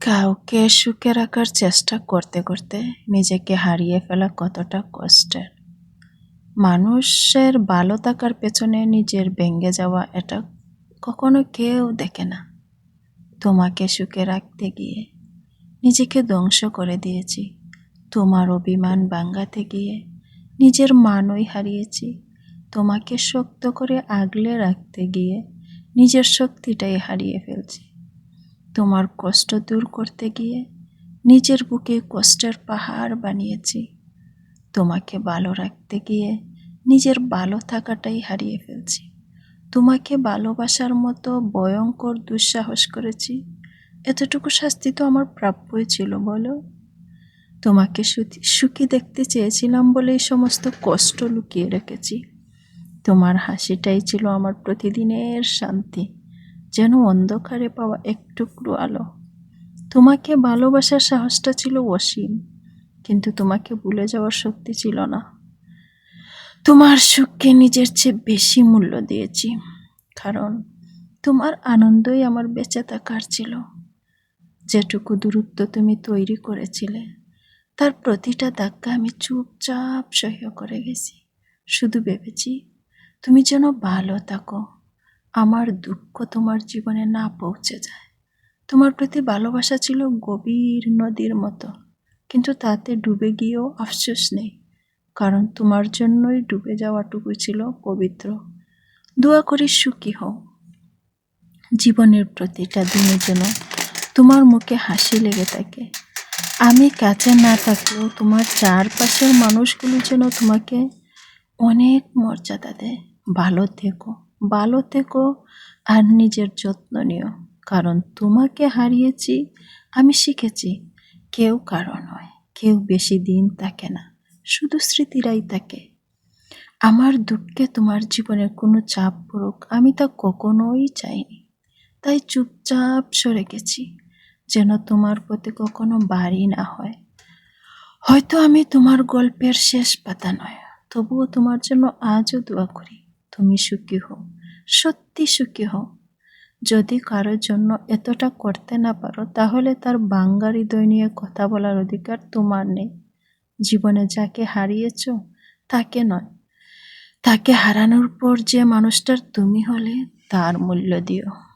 কাউকে সুখে রাখার চেষ্টা করতে করতে নিজেকে হারিয়ে ফেলা কতটা কষ্টের। মানুষের ভালো থাকার পেছনে নিজের ভেঙে যাওয়া এটা কখনো কেউ দেখে না। তোমাকে সুখে রাখতে গিয়ে নিজেকে ধ্বংস করে দিয়েছি। তোমার অভিমান ভাঙ্গাতে গিয়ে নিজের মানই হারিয়েছি। তোমাকে শক্ত করে আগলে রাখতে গিয়ে নিজের শক্তিটাই হারিয়ে ফেলছি। তোমার কষ্ট দূর করতে গিয়ে নিজের বুকে কষ্টের পাহাড় বানিয়েছি। তোমাকে ভালো রাখতে গিয়ে নিজের ভালো থাকাটাই হারিয়ে ফেলছি। তোমাকে ভালোবাসার মতো ভয়ঙ্কর দুঃসাহস করেছি। এতটুকু শাস্তি তো আমার প্রাপ্যই ছিল, বলো? তোমাকে সুখী দেখতে চেয়েছিলাম বলে এই সমস্ত কষ্ট লুকিয়ে রেখেছি। তোমার হাসিটাই ছিল আমার প্রতিদিনের শান্তি। যেন অন্ধকারে পাওয়া একটুকরো আলো। তোমাকে ভালোবাসার সাহসটা ছিল অসীম, কিন্তু তোমাকে ভুলে যাওয়ার শক্তি ছিল না। তোমার সুখকে নিজের চেয়ে বেশি মূল্য দিয়েছি, কারণ তোমার আনন্দই আমার বেঁচে থাকার ছিল। যেটুকু দূরত্ব তুমি তৈরি করেছিলে, তার প্রতিটা ধাক্কা আমি চুপচাপ সহ্য করে গেছি। শুধু ভেবেছি, তুমি যেন ভালো থাকো। আমার দুঃখ তোমার জীবনে না পৌঁছে যায়। তোমার প্রতি ভালোবাসা ছিল গভীর নদীর মতো, কিন্তু তাতে ডুবে গিয়েও আফসোস নেই, কারণ তোমার জন্যই ডুবে যাওয়াটুকু ছিল পবিত্র। দোয়া করি সুখী হও। জীবনের প্রতিটা দিনের জন্য তোমার মুখে হাসি লেগে থাকে। আমি কাছে না থাকলেও তোমার চারপাশের মানুষগুলো যেন তোমাকে অনেক মর্যাদা দেয়। ভালো থেকো। ভালো থেকো আর নিজের যত্ন নিও। কারণ তোমাকে হারিয়েছি, আমি শিখেছি, কেউ কারও নয়, কেউ বেশি দিন থাকে না, শুধু স্মৃতিরাই থাকে আমার দুঃখে তোমার জীবনে কোনো চাপ পড়ুক, আমি তা কখনোই চাইনি। তাই চুপচাপ সরে গেছি, যেন তোমার প্রতি কখনো বাড়ি না হয়। হয়তো আমি তোমার গল্পের শেষ পাতা নয়, তবুও তোমার জন্য আজও দোয়া করি। তুমি সুখী হও, সত্যি সুখী হও। যদি কারোর জন্য এতটা করতে না পারো, তাহলে তার বাঙ্গারি হৃদয় নিয়ে কথা বলার অধিকার তোমার নেই। জীবনে যাকে হারিয়েছ, তাকে নয়। তাকে হারানোর পর যে মানুষটার তুমি হলে, তার মূল্য দিও।